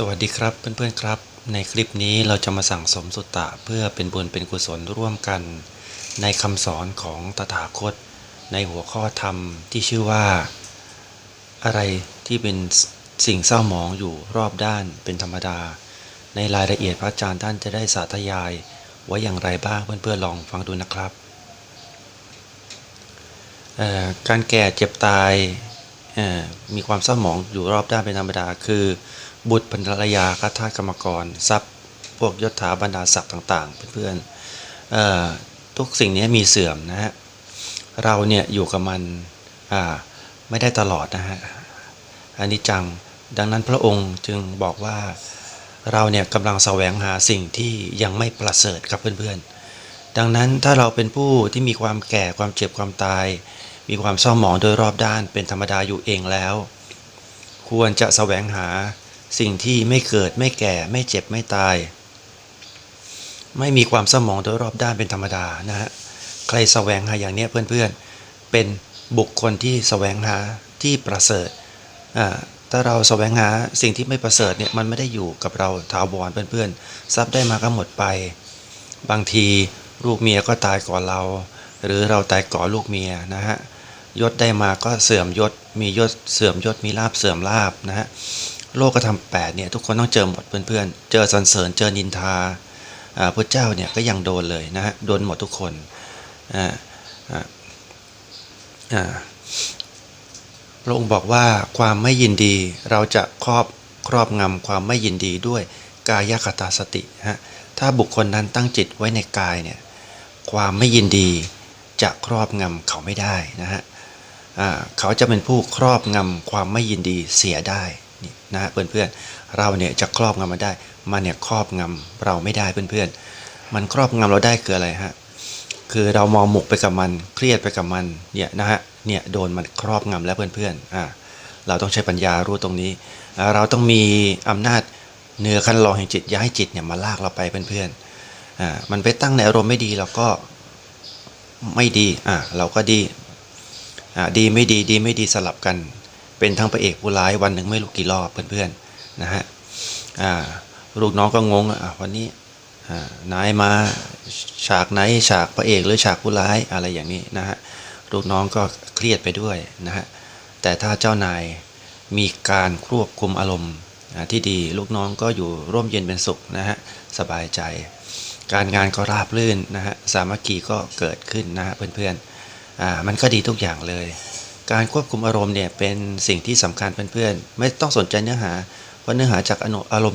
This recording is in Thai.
สวัสดีครับเพื่อนๆครับ ในคลิปนี้เราจะมาสั่งสมสุตตะเพื่อเป็นบุญเป็นกุศลร่วมกัน ในคำสอนของตถาคต ในหัวข้อธรรมที่ชื่อว่า อะไรที่เป็นสิ่งเศร้าหมองอยู่รอบด้านเป็นธรรมดา ในรายละเอียดพระอาจารย์ท่านจะได้สาธยายไว้อย่างไรบ้างเพื่อนๆลองฟังดูนะครับ การแก่เจ็บตายมีความเศร้าหมองอยู่รอบด้านเป็นธรรมดาคือ บุตรภรรยาคาทาสกรรมกรทรัพย์ พวกยศถาบรรดาศักดิ์ต่างๆ เพื่อนๆทุกสิ่งนี้มีเสื่อมนะฮะเราเนี่ยอยู่กับมันไม่ได้ตลอดนะฮะอันนี้จังดังนั้นพระองค์จึงบอกว่าเราเนี่ยกำลังแสวงหาสิ่งที่ยังไม่ประเสริฐครับเพื่อนๆ ดังนั้นถ้าเราเป็นผู้ที่มีความแก่ความเจ็บความตาย มีความเศร้าหมองโดยรอบด้านเป็นธรรมดาอยู่เองแล้ว ควรจะแสวงหา สิ่งที่ไม่เกิดไม่แก่ไม่เจ็บไม่ตาย ไม่มีความเศร้าหมองโดยรอบด้านเป็นธรรมดานะฮะใครแสวงหาอย่างเนี้ยเพื่อนๆ เป็นบุคคลที่แสวงหาที่ประเสริฐอ่าถ้าเราแสวงหาสิ่งที่ไม่ประเสริฐเนี่ยมันไม่ได้อยู่กับเราถาวรเพื่อนๆ ทรัพย์ได้มาก็หมดไป บางทีลูกเมียก็ตายก่อนเรา หรือเราตายก่อนลูกเมียนะฮะยศได้มาก็เสื่อมยศ มียศเสื่อมยศมีลาบเสื่อมลาบนะฮะ โลกกระทำแปดเนี่ยทุกคนต้องเจอหมดเพื่อนๆ เจอสรรเสริญเจอนินทาพระเจ้าเนี่ยก็ยังโดนเลยนะฮะโดนหมดทุกคนอ่าอ่าอ่าพระองค์บอกว่าความไม่ยินดีเราจะครอบครอบงำความไม่ยินดีด้วยกายคตาสติฮะถ้าบุคคลนั้นตั้งจิตไว้ในกายเนี่ยความไม่ยินดีจะครอบงำเขาไม่ได้นะฮะเขาจะเป็นผู้ครอบงำความไม่ยินดีเสียได้ นี่นะฮะเพื่อนๆเราเนี่ยจะครอบงำมันได้ มันเนี่ยครอบงำเราไม่ได้เพื่อนๆ มันครอบงำเราได้คืออะไรฮะคือเรามองหมกไปกับมันเครียดไปกับมันเนี่ยนะฮะเนี่ยโดนมันครอบงำแล้วเพื่อนๆอ่าเราต้องใช้ปัญญารู้ตรงนี้ เราต้องมีอำนาจเหนือคันลองแห่งจิตอย่าให้จิตเนี่ยมาลากเราไปเพื่อนๆอ่ามันไปตั้งในอารมณ์ไม่ดีเราก็ไม่ดีอ่าเราก็ดีอ่าดีไม่ดีดีไม่ดีสลับกัน เป็นทั้งพระเอกผู้ร้ายวันหนึ่งไม่รู้กี่รอบเพื่อนๆนะฮะลูกน้องก็งงอะวันนี้นายมาฉากไหนฉากพระเอกหรือฉากผู้ร้ายอะไรอย่างนี้นะฮะลูกน้องก็เครียดไปด้วยนะฮะแต่ถ้าเจ้านายมีการควบคุมอารมณ์ที่ดีลูกน้องก็อยู่ร่มเย็นเป็นสุขนะฮะสบายใจ การงานก็ราบรื่นนะฮะสามัคคีก็เกิดขึ้นนะฮะเพื่อนๆอ่ามันก็ดีทุกอย่างเลย การควบคุมอารมณ์เนี่ยเป็นสิ่งที่สำคัญเพื่อนๆ ไม่ต้องสนใจเนื้อหา เพราะเนื้อหาจากอารมณ์